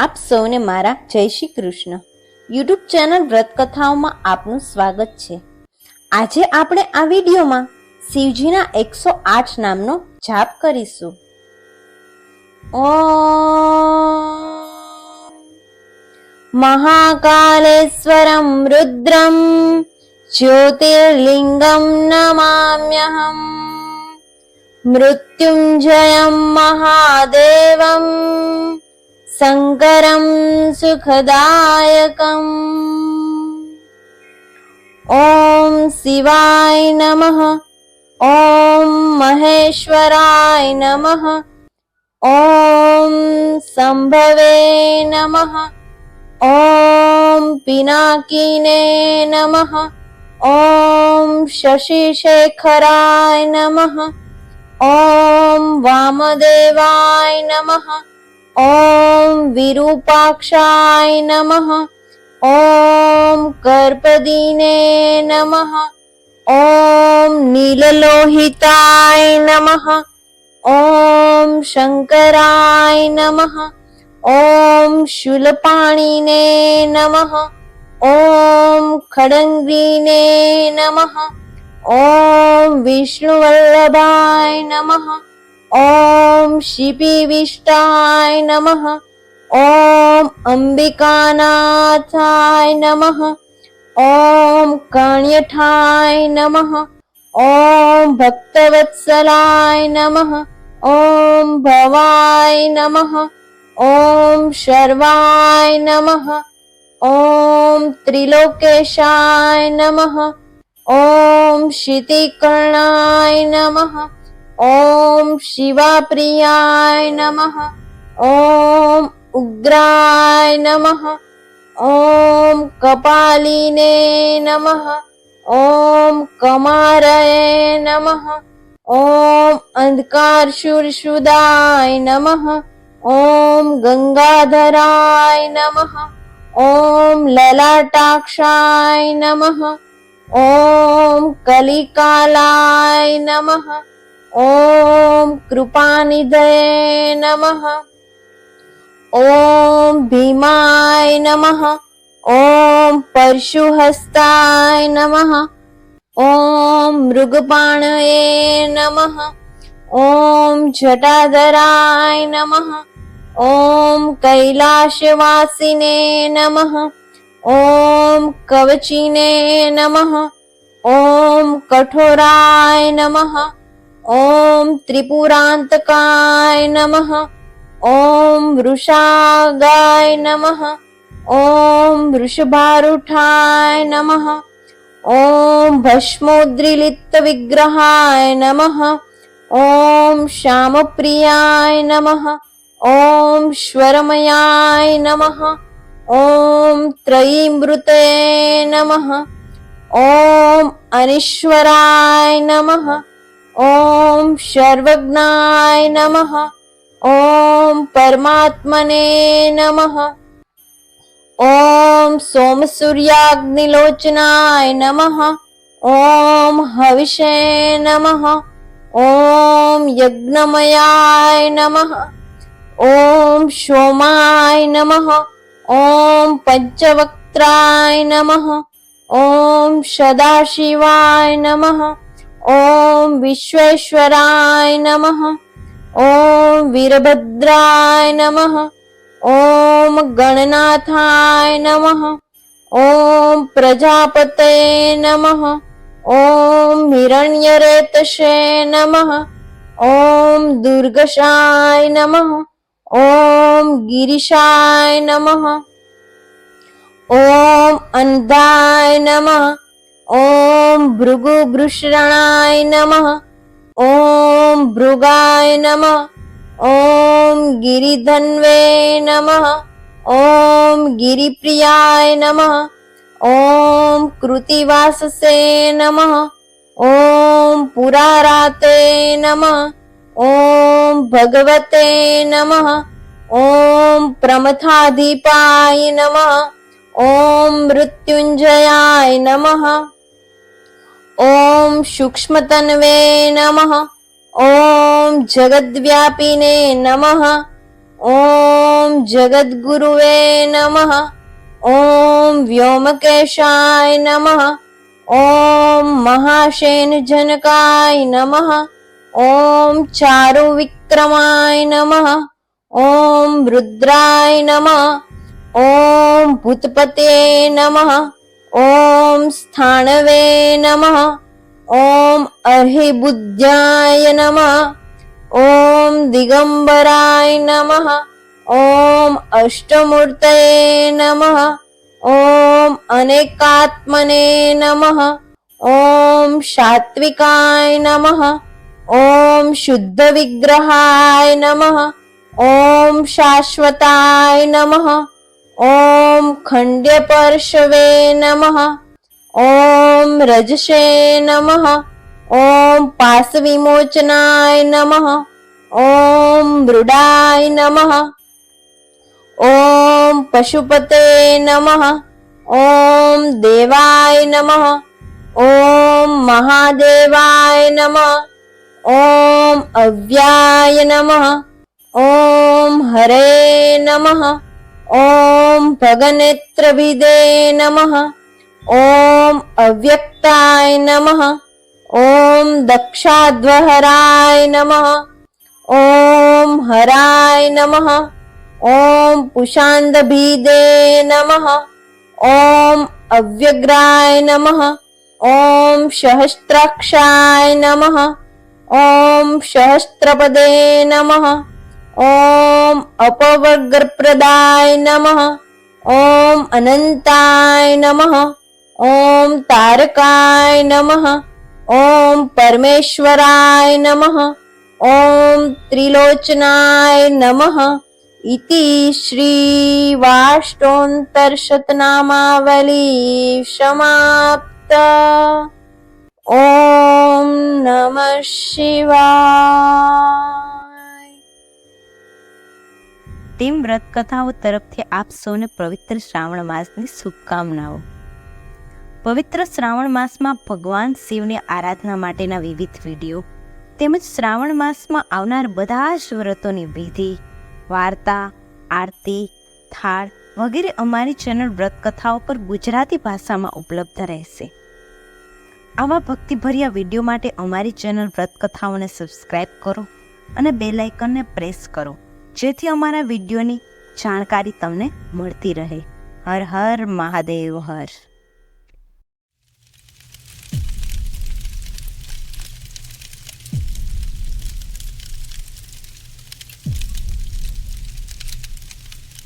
આપ સૌને મારા જય શ્રી કૃષ્ણ. યુટ્યુબ ચેનલ વ્રત કથાઓમાં આપનું સ્વાગત છે. આજે આપણે આ વિડીયોમાં શિવજીના એકસો આઠ નામનો જાપ કરીશું. ઓ મહાકાલેશ્વરમ રુદ્રમ જ્યોતિર્લિંગમ નમામ્યહમ. મૃત્યુંજયમ મહાદેવમ. शङ्करं सुखदायकम्। ॐ शिवाय नमः। ॐ महेश्वराय नमः। ॐ शम्भवे नमः। ॐ पिनाकिने नमः। ॐ शशिशेखराय नमः। ॐ वामदेवाय नमः। ॐ विरूपाक्षाय नमः। ॐ कर्पदिने नमः। ॐ नीललोहिताय नमः। ॐ शङ्कराय नमः। ॐ शूलपाणिने नमः। ॐ खडङ्गिने नमः। ॐ विष्णुवल्लभाय नमः। ॐ शिपिविष्टाय नमः। ॐ अम्बिकानाथाय नमः। ॐ काण्यठाय नमः। ॐ भक्तवत्सलाय नमः। ॐ भवाय नमः। ॐ शर्वाय नमः। ॐ त्रिलोकेशाय नमः। ॐ शितिकर्णाय नमः। ओम शिवा प्रियाय नम। ॐ उग्राय नम। ॐ कपालिने नमः। ॐ नम नमः। अंधकार शुरशुदाय नम। ॐ गंगाधराय नम। ओ ललाटाक्षाय नम। ॐ कलिकालाय नमः। ॐ कृपानिधये नमः। ॐ भीमाय नमः। ॐ परशुहस्ताय नमः। ॐ मृगपाणये नमः। ॐ जटाधराय नमः। ॐ कैलाशवासिने नमः। ॐ कवचिने नमः। ॐ कठोराय नमः। ॐ त्रिपुरान्तकाय नमः। ॐ वृषागाय नमः। ॐ वृषभारुठाय नमः। ॐ भस्मोद्रिलिप्तविग्रहाय नमः। ॐ श्यामप्रियाय नमः। ॐ स्वरमयाय नमः। ॐ त्रयीमृतये नमः। ॐ अनिश्वराय नमः। ॐ सर्वज्ञाय नमः। ॐ परमात्मने नमः। ॐ सोमसूर्याग्निलोचनाय नमः। ॐ हविषे नमः। ॐ यज्ञमयाय नमः। ॐ सोमाय नमः। ॐ पञ्चवक्त्राय नमः। ॐ सदाशिवाय नमः। ॐ विश्वेश्वराय नमः। ॐ वीरभद्राय नमः। ॐ गणनाथाय नमः। ॐ प्रजापते नमः। ॐ हिरण्यरेतशे नमः। ॐ दुर्गशाय नमः। ॐ गिरिशाय नमः। ॐ अन्धाय नमः। ઓમ ભૃગુભૃષણાય નમઃ. ઓમ ભૃગાય નમઃ. ઓમ ગિરિધન્વે નમઃ. ઓમ ગિરિપ્રિયાય નમઃ. ઓમ કૃતિવાસસે નમઃ. ઓમ પુરારાતે નમઃ. ઓમ ભગવતે નમઃ. ઓમ પ્રમથાધિપાય નમઃ. ઓમ મૃત્યુંજયાય નમઃ. ઓમ સૂક્ષ્મ તન્વે નમઃ. ઓમ જગદ્વ્યાપીને નમઃ. ઓમ જગદ્ગુરુવે નમઃ. ઓમ વ્યોમકેશાય નમઃ. ઓમ મહાશેન જનકાય નમઃ. ઓમ ચારુ વિક્રમાય નમઃ. ઓમ રુદ્રાય નમઃ. ઓમ ભૂતપતે નમઃ. ॐ स्थाणवे नमः। ॐ अर्हिबुद्ध्याय नमः। ॐ दिगम्बराय नमः। ॐ अष्टमूर्तये नमः। ॐ अनेकात्मने नमः। ॐ सात्विकाय नमः। ॐ शुद्धविग्रहाय नमः। ॐ शाश्वताय नमः। ॐ खण्ड्यपर्शवे नमः। ॐ रजसे नमः। ॐ पाशविमोचनाय नमः। ॐ मृडाय नमः। ॐ पशुपते नमः। ॐ देवाय नमः। ॐ महादेवाय नमः। ॐ अव्याय नमः। ॐ हरे नमः। ॐ भगनेत्रभिदे नमः। ॐ अव्यक्ताय नमः। ॐ दक्षाध्वहराय नमः। ॐ हराय नमः। ॐ पुषान्दभिदे नमः। ॐ अव्यग्राय नमः। ॐ सहस्राक्षाय नमः। ॐ सहस्रपदे नमः। ॐ अपवर्गप्रदाय नमः। ॐ अनन्ताय नमः। ॐ तारकाय नमः। ॐ परमेश्वराय नमः। ॐ त्रिलोचनाय नमः। इति श्रीवाष्टोन्तर्शतनामावली समाप्त। ॐ नमः शिवा ટીમ વ્રત કથાઓ તરફથી આપ સૌને પવિત્ર શ્રાવણ માસની શુભકામનાઓ. પવિત્ર શ્રાવણ માસમાં ભગવાન શિવની આરાધના માટેના વિવિધ વીડિયો, તેમજ શ્રાવણ માસમાં આવનાર બધા જ વ્રતોની વિધિ, વાર્તા, આરતી, થાળ વગેરે અમારી ચેનલ વ્રત કથાઓ પર ગુજરાતી ભાષામાં ઉપલબ્ધ રહેશે. આવા ભક્તિભર્યા વીડિયો માટે અમારી ચેનલ વ્રત કથાઓને સબસ્ક્રાઇબ કરો અને બેલ આઇકનને પ્રેસ કરો. જેથી અમારા વિડીયોની જાણકારી તમને મળતી રહે. હર હર મહાદેવ હર.